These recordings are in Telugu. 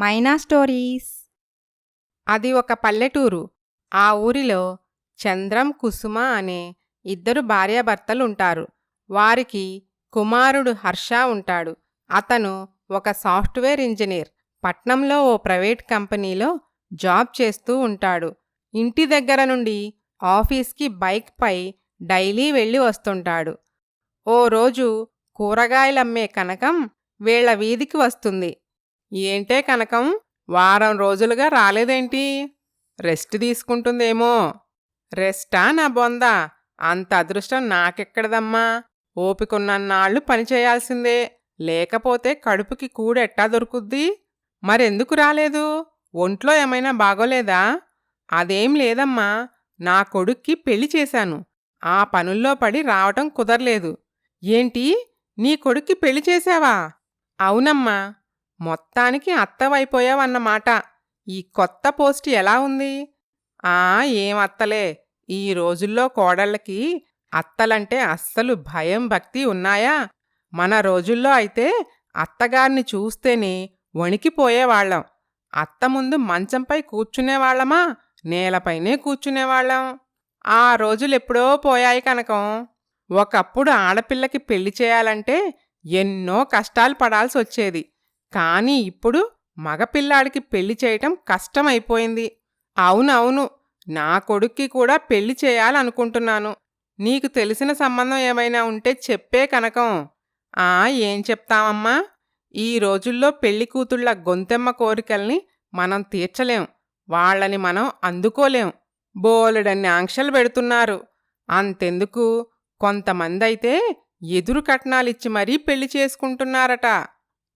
మైనా స్టోరీస్ అది ఒక పల్లెటూరు. ఆ ఊరిలో చంద్రం కుసుమ అనే ఇద్దరు భార్యాభర్తలుంటారు. వారికి కుమారుడు హర్ష ఉంటాడు. అతను ఒక సాఫ్ట్వేర్ ఇంజనీర్. పట్నంలో ఓ ప్రైవేట్ కంపెనీలో జాబ్ చేస్తూ ఉంటాడు. ఇంటి దగ్గర నుండి ఆఫీస్కి బైక్పై డైలీ వెళ్ళి వస్తుంటాడు. ఓ రోజు కూరగాయలమ్మే కనకం వీళ్ళ వీధికి వస్తుంది. ఏంటే కనకం? వారం రోజులుగా రాలేదేంటి? రెస్ట్ తీసుకుంటుందేమో. రెస్టా నా బొంద? అంత అదృష్టం నాకెక్కడదమ్మా? ఓపికొన్నన్నాళ్ళు పనిచేయాల్సిందే లేకపోతే కడుపుకి కూడెట్టా దొరుకుద్ది? మరెందుకు రాలేదు? ఒంట్లో ఏమైనా బాగోలేదా? అదేం లేదమ్మా. నా కొడుక్కి పెళ్ళి చేశాను. ఆ పనుల్లో పడి రావటం కుదరలేదు. ఏంటి? నీ కొడుక్కి పెళ్ళి చేశావా? అవునమ్మా. మొత్తానికి అత్తవైపోయావన్నమాట. ఈ కొత్త పోస్ట్ ఎలా ఉంది? ఆ ఏం అత్తలే. ఈ రోజుల్లో కోడళ్ళకి అత్తలంటే అస్సలు భయం భక్తి ఉన్నాయా? మన రోజుల్లో అయితే అత్తగారిని చూస్తేనే వణికిపోయేవాళ్ళం. అత్త ముందు మంచంపై కూర్చునేవాళ్ళమా? నేలపైనే కూర్చునేవాళ్ళం. ఆ రోజులెప్పుడో పోయాయి కనకం. ఒకప్పుడు ఆడపిల్లకి పెళ్ళి చేయాలంటే ఎన్నో కష్టాలు పడాల్సి వచ్చేది కానీ ఇప్పుడు మగపిల్లాడికి పెళ్ళి చేయటం కష్టమైపోయింది. అవునవును నా కొడుక్కి కూడా పెళ్ళి చేయాలనుకుంటున్నాను. నీకు తెలిసిన సంబంధం ఏమైనా ఉంటే చెప్పే కనకం. ఆ ఏం చెప్తామమ్మా ఈ రోజుల్లో పెళ్ళి కూతుళ్ళ గొంతెమ్మ కోరికల్ని మనం తీర్చలేం. వాళ్ళని మనం అందుకోలేం. బోలెడన్ని ఆంక్షలు పెడుతున్నారు. అంతెందుకు? కొంతమందైతే ఎదురు కట్నాలిచ్చి మరీ పెళ్ళి చేసుకుంటున్నారట.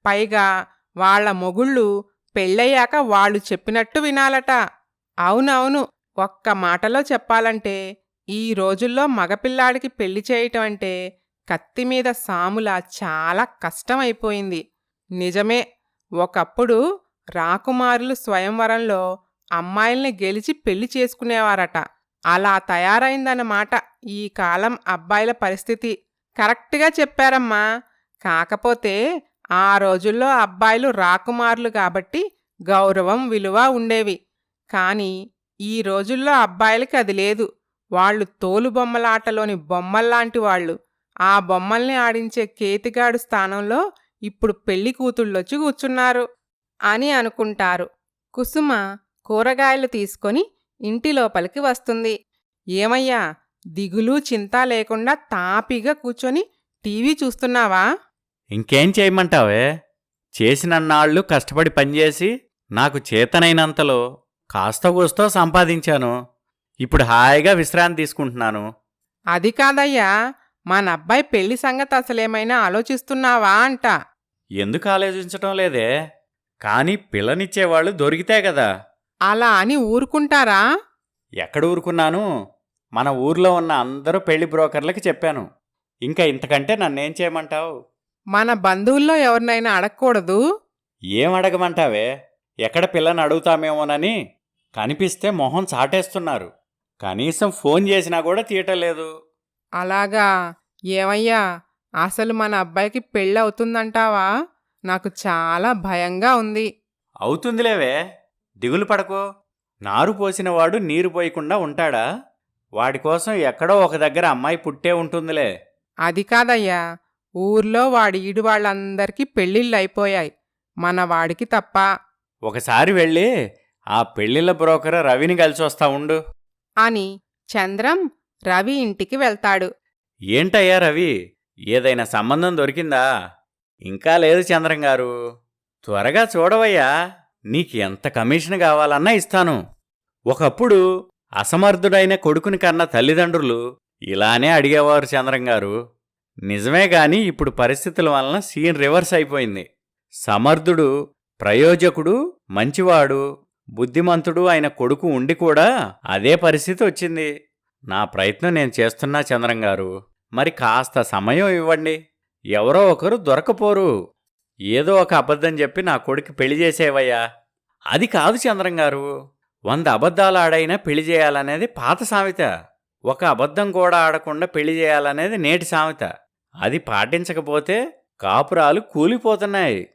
పైగా వాళ్ళ మొగుళ్ళు పెళ్ళయ్యాక వాళ్ళు చెప్పినట్టు వినాలట. అవునవును ఒక్క మాటలో చెప్పాలంటే ఈ రోజుల్లో మగపిల్లాడికి పెళ్ళి చేయటం అంటే కత్తిమీద సాములా చాలా కష్టమైపోయింది. నిజమే ఒకప్పుడు రాకుమారులు స్వయంవరంలో అమ్మాయిల్ని గెలిచి పెళ్ళి చేసుకునేవారట. అలా తయారైందన్నమాట ఈ కాలం అబ్బాయిల పరిస్థితి. కరెక్ట్గా చెప్పారమ్మా. కాకపోతే ఆ రోజుల్లో అబ్బాయిలు రాకుమారులు కాబట్టి గౌరవం విలువ ఉండేవి. కానీ ఈ రోజుల్లో అబ్బాయిలకి అది లేదు. వాళ్ళు తోలుబొమ్మలాటలోని బొమ్మల్లాంటి వాళ్ళు. ఆ బొమ్మల్ని ఆడించే కేతిగాడు స్థానంలో ఇప్పుడు పెళ్ళి కూతుళ్ళొచ్చి కూర్చున్నారు అని అనుకుంటారు. కుసుమ కూరగాయలు తీసుకొని ఇంటి లోపలికి వస్తుంది. ఏమయ్యా దిగులు చింత లేకుండా తాపిగా కూర్చొని టీవీ చూస్తున్నావా? ఇంకేం చేయమంటావే? చేసినన్నాళ్ళు కష్టపడి పనిచేసి నాకు చేతనైనంతలో కాస్త కూస్తో సంపాదించాను. ఇప్పుడు హాయిగా విశ్రాంతి తీసుకుంటున్నాను. అది కాదయ్యా మన అబ్బాయి పెళ్ళి సంగతి అసలేమైనా ఆలోచిస్తున్నావా అంట. ఎందుకు ఆలోచించటం లేదే? కానీ పిల్లనిచ్చేవాళ్ళు దొరికితే కదా. అలా అని ఊరుకుంటారా? ఎక్కడ ఊరుకున్నాను? మన ఊర్లో ఉన్న అందరూ పెళ్ళి బ్రోకర్లకి చెప్పాను. ఇంకా ఇంతకంటే నన్నేం చేయమంటావు? మన బంధువుల్లో ఎవరినైనా అడగకూడదు? ఏం అడగమంటావే? ఎక్కడ పిల్లని అడుగుతామేమోనని? కనిపిస్తే మొహం చాటేస్తున్నారు. కనీసం ఫోన్ చేసినా కూడా తీయటలేదు. అలాగా? ఏమయ్యా? అసలు మన అబ్బాయికి పెళ్ళి అవుతుందంటావా? నాకు చాలా భయంగా ఉంది. అవుతుందిలేవే. దిగులు పడకో. నారు పోసినవాడు నీరు పోయకుండా ఉంటాడా? వాడి కోసం ఎక్కడో ఒక దగ్గర అమ్మాయి పుట్టే ఉంటుందిలే. అది కాదయ్యా. ఊర్లో వాడి ఈడు వాళ్ళందరికీ పెళ్ళిళ్ళు అయిపోయాయి మన వాడికి తప్ప. ఒకసారి వెళ్ళి ఆ పెళ్ళిళ్ళ బ్రోకర్ రవిని కలిసి వస్తా ఉండు. అని చంద్రం రవి ఇంటికి వెళ్తాడు. ఏంటయ్యా రవి? ఏదైనా సంబంధం దొరికిందా? ఇంకా లేదు చంద్రం గారు. త్వరగా చూడవయ్యా. నీకు ఎంత కమిషన్ కావాలన్నా ఇస్తాను. ఒకప్పుడు అసమర్థుడైన కొడుకుని కన్న తల్లిదండ్రులు ఇలానే అడిగేవారు చంద్రం గారు. నిజమే గాని ఇప్పుడు పరిస్థితుల వలన సీన్ రివర్స్ అయిపోయింది. సమర్థుడు ప్రయోజకుడు మంచివాడు బుద్ధిమంతుడు ఆయన కొడుకు ఉండి కూడా అదే పరిస్థితి వచ్చింది. నా ప్రయత్నం నేను చేస్తున్నా చంద్రం గారు. మరి కాస్త సమయం ఇవ్వండి. ఎవరో ఒకరు దొరకపోరు. ఏదో ఒక అబద్ధం చెప్పి నా కొడుకు పెళ్ళి చేసేవయ్యా. అది కాదు చంద్రం గారు. వంద అబద్ధాలు ఆడైనా పెళ్ళి చేయాలనేది పాత సామెత. ఒక అబద్ధం కూడా ఆడకుండా పెళ్ళి చేయాలనేది నేటి సామెత. అది పాటించకపోతే కాపురాలు కూలిపోతున్నాయి.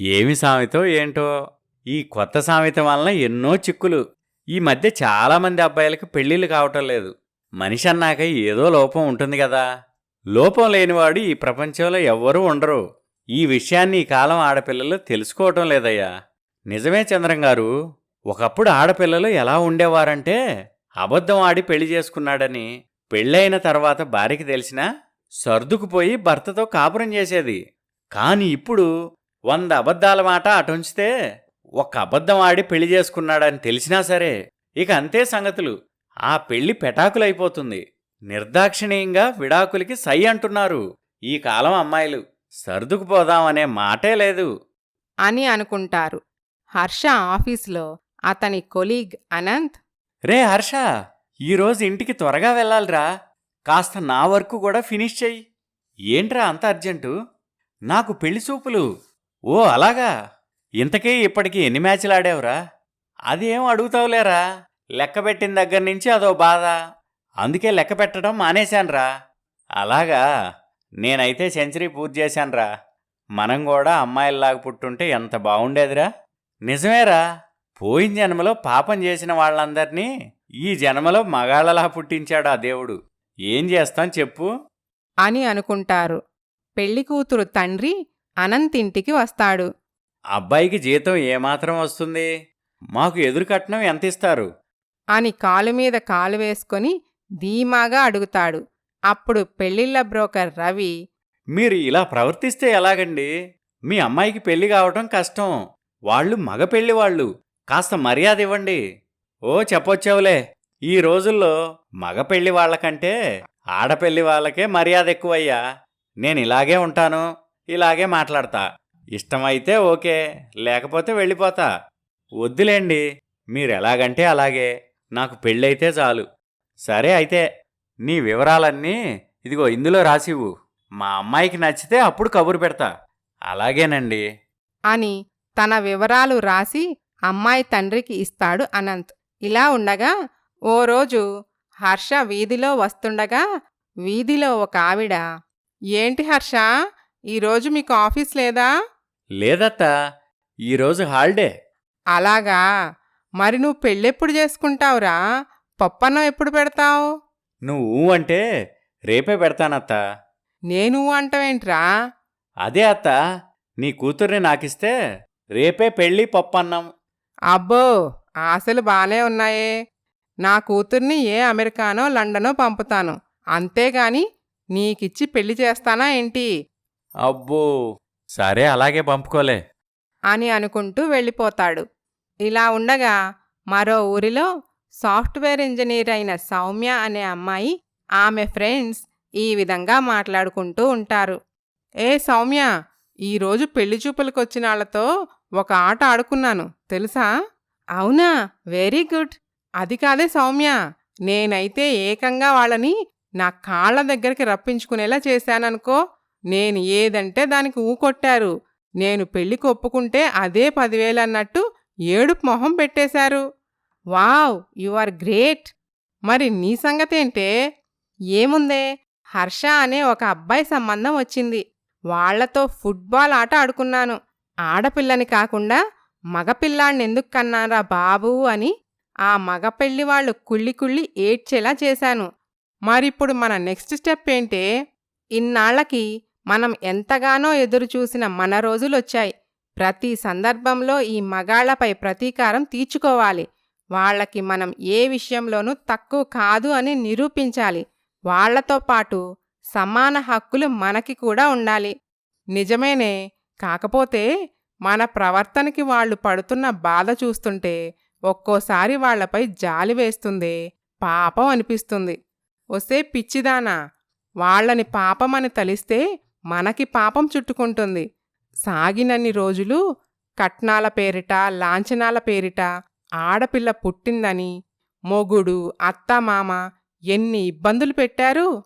ఏమి సామెతో ఏంటో? ఈ కొత్త సామెత వలన ఎన్నో చిక్కులు. ఈ మధ్య చాలామంది అబ్బాయిలకు పెళ్ళిళ్ళు కావటం లేదు. మనిషి అన్నాక ఏదో లోపం ఉంటుంది కదా. లోపం లేనివాడు ఈ ప్రపంచంలో ఎవ్వరూ ఉండరు. ఈ విషయాన్ని ఈ కాలం ఆడపిల్లలు తెలుసుకోవటం లేదయ్యా. నిజమే చంద్రం గారు ఒకప్పుడు ఆడపిల్లలు ఎలా ఉండేవారంటే అబద్ధం ఆడి పెళ్ళి చేసుకున్నాడని పెళ్ళైన తర్వాత భార్యకి తెలిసినా సర్దుకుపోయి భర్తతో కాపురం చేసేది. కాని ఇప్పుడు వంద అబద్ధాల మాట అటుంచితే ఒక అబద్ధం ఆడి పెళ్ళి చేసుకున్నాడని తెలిసినా సరే ఇక అంతే సంగతులు. ఆ పెళ్ళి పెటాకులైపోతుంది. నిర్దాక్షిణీయంగా విడాకులకి సై అంటున్నారు ఈ కాలం అమ్మాయిలు. సర్దుకుపోదాం అనే మాటే లేదు. అని అనుకుంటారు. హర్ష ఆఫీస్లో అతని కొలీగ్ అనంత్. రే హర్ష ఈరోజు ఇంటికి త్వరగా వెళ్ళాలిరా. కాస్త నా వర్క్ కూడా ఫినిష్ చెయ్యి. ఏంట్రా అంత అర్జెంటు? నాకు పెళ్ళి చూపులు. ఓ అలాగా? ఇంతకీ ఇప్పటికి ఎన్ని మ్యాచ్లు ఆడావురా? అదేం అడుగుతావులేరా? లెక్క పెట్టిన దగ్గర నుంచి అదో బాధ. అందుకే లెక్క పెట్టడం మానేశాన్రా. అలాగా? నేనైతే సెంచరీ పూర్తి చేశాన్రా. మనం కూడా అమ్మాయిల్లాగా పుట్టుంటే ఎంత బాగుండేదిరా? నిజమేరా? పోయిన జన్మలో పాపం చేసిన వాళ్ళందరినీ ఈ జన్మలో మగాళ్ళలా పుట్టించాడు ఆ దేవుడు. ఏం చేస్తాం చెప్పు? అని అనుకుంటారు. పెళ్ళి కూతురు తండ్రి అనంత్ ఇంటికి వస్తాడు. అబ్బాయికి జీతం ఏమాత్రం వస్తుంది? మాకు ఎదురు కట్నం ఎంత ఇస్తారు అని కాలు మీద కాలు వేసుకొని ధీమాగా అడుగుతాడు. అప్పుడు పెళ్ళిళ్ళ బ్రోకర్ రవి మీరు ఇలా ప్రవర్తిస్తే ఎలాగండి? మీ అమ్మాయికి పెళ్ళి కావటం కష్టం. వాళ్ళు మగ పెళ్ళి వాళ్ళు కాస్త మర్యాద ఇవ్వండి. ఓ చెప్పొచ్చావులే. ఈ రోజుల్లో మగ పెళ్ళి వాళ్ళకంటే ఆడపెళ్ళి వాళ్ళకే మర్యాద ఎక్కువయ్యా. నేను ఇలాగే ఉంటాను ఇలాగే మాట్లాడతా. ఇష్టమైతే ఓకే లేకపోతే వెళ్ళిపోతా. వద్దులేండి మీరు ఎలాగంటే అలాగే నాకు పెళ్ళైతే చాలు. సరే అయితే నీ వివరాలన్నీ ఇదిగో ఇందులో రాసివు మా అమ్మాయికి నచ్చితే అప్పుడు కబురు పెడతా. అలాగేనండి. అని తన వివరాలు రాసి అమ్మాయి తండ్రికి ఇస్తాడు అనంత్. ఇలా ఉండగా ఓ రోజు హర్ష వీధిలో వస్తుండగా వీధిలో ఒక ఆవిడ ఏంటి హర్ష ఈరోజు మీకు ఆఫీస్ లేదా? లేదత్తా ఈరోజు హాలిడే. అలాగా మరి నువ్వు పెళ్ళెప్పుడు చేసుకుంటావురా? పప్పన్నం ఎప్పుడు పెడతావు? నువ్వు అంటే రేపే పెడతానత్తా. నేను అంటావేంట్రా? అదే అత్త నీ కూతుర్ని నాకిస్తే రేపే పెళ్ళి పప్పన్నం. అబ్బో ఆశలు బానే ఉన్నాయే. నా కూతుర్ని ఏ అమెరికానో లండనో పంపుతాను. అంతేగాని నీకిచ్చి పెళ్ళి చేస్తానా ఏంటి? అబ్బో సరే అలాగే పంపుకోలే. అని అనుకుంటూ వెళ్ళిపోతాడు. ఇలా ఉండగా మరో ఊరిలో సాఫ్ట్వేర్ ఇంజనీర్ అయిన సౌమ్య అనే అమ్మాయి ఆమె ఫ్రెండ్స్ ఈ విధంగా మాట్లాడుకుంటూ ఉంటారు. ఏ సౌమ్య ఈరోజు పెళ్ళి చూపులకొచ్చిన వాళ్ళతో ఒక ఆట ఆడుకున్నాను. తెలుసా? అవునా? Very good. అది కాదే సౌమ్య నేనైతే ఏకంగా వాళ్ళని నా కాళ్ళ దగ్గరికి రప్పించుకునేలా చేశాననుకో నేను ఏదంటే దానికి ఊకొట్టారు. నేను పెళ్ళికి ఒప్పుకుంటే అదే పదివేలు అన్నట్టు ఏడుపు మొహం పెట్టేశారు. Wow you are great! మరి నీ సంగతేంటే? ఏముందే? హర్ష అనే ఒక అబ్బాయి సంబంధం వచ్చింది. వాళ్ళతో ఫుట్బాల్ ఆట ఆడుకున్నాను. ఆడపిల్లని కాకుండా మగపిల్లాణ్ణెందుకు కన్నారా బాబూ అని ఆ మగ పెళ్ళి వాళ్ళు కుళ్ళి కుళ్ళి ఏడ్చేలా చేశాను. మరిప్పుడు మన నెక్స్ట్ స్టెప్ ఏంటే ఇన్నాళ్ళకి మనం ఎంతగానో ఎదురుచూసిన మన రోజులొచ్చాయి. ప్రతి సందర్భంలో ఈ మగాళ్ళపై ప్రతీకారం తీర్చుకోవాలి. వాళ్ళకి మనం ఏ విషయంలోనూ తక్కువ కాదు అని నిరూపించాలి. వాళ్ళతో పాటు సమాన హక్కులు మనకి కూడా ఉండాలి. నిజమేనే కాకపోతే మన ప్రవర్తనకి వాళ్ళు పడుతున్న బాధ చూస్తుంటే ఒక్కోసారి వాళ్ళపై జాలి వేస్తుందే పాపం అనిపిస్తుంది. ఒసే పిచ్చిదానా వాళ్ళని పాపమని తలిస్తే మనకి పాపం చుట్టుకుంటుంది. సాగినన్ని రోజులు కట్నాల పేరిట లాంఛనాల పేరిట ఆడపిల్ల పుట్టిందని మొగుడు అత్తమామ ఎన్ని ఇబ్బందులు పెట్టారు?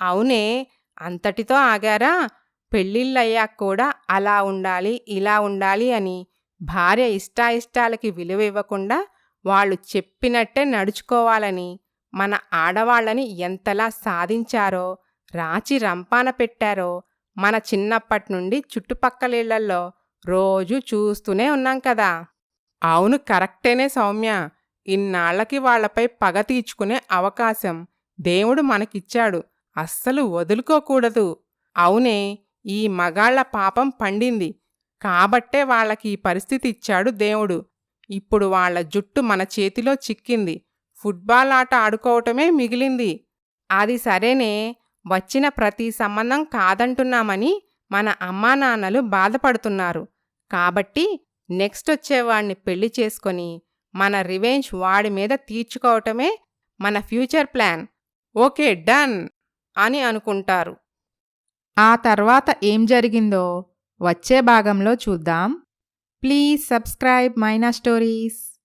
అవునే అంతటితో ఆగారా? పెళ్ళిళ్ళయ్యాక కూడా అలా ఉండాలి ఇలా ఉండాలి అని భార్య ఇష్టాయిష్టాలకి విలువ ఇవ్వకుండా వాళ్ళు చెప్పినట్టే నడుచుకోవాలని మన ఆడవాళ్ళని ఎంతలా సాధించారో రాచి రంపాన పెట్టారో మన చిన్నప్పటి నుండి చుట్టుపక్కలిళ్ళల్లో రోజూ చూస్తూనే ఉన్నాం కదా. అవును కరెక్టేనే సౌమ్య. ఇన్నాళ్ళకి వాళ్ళపై పగ తీర్చుకునే అవకాశం దేవుడు మనకిచ్చాడు. అస్సలు వదులుకోకూడదు. అవునే ఈ మగాళ్ళ పాపం పండింది. కాబట్టే వాళ్ళకి ఈ పరిస్థితి ఇచ్చాడు దేవుడు. ఇప్పుడు వాళ్ళ జుట్టు మన చేతిలో చిక్కింది. ఫుట్బాల్ ఆట ఆడుకోవటమే మిగిలింది. అది సరేనే వచ్చిన ప్రతి సంబంధం కాదంటున్నామని మన అమ్మా నాన్నలు బాధపడుతున్నారు. కాబట్టి నెక్స్ట్ వచ్చేవాణ్ణి పెళ్ళి చేసుకొని మన రివెంజ్ వాడి మీద తీర్చుకోవటమే మన ఫ్యూచర్ ప్లాన్. ఓకే డన్ అని అనుకుంటారు. ఆ తర్వాత ఏం జరిగిందో వచ్చే భాగంలో చూద్దాం. Please subscribe Maina stories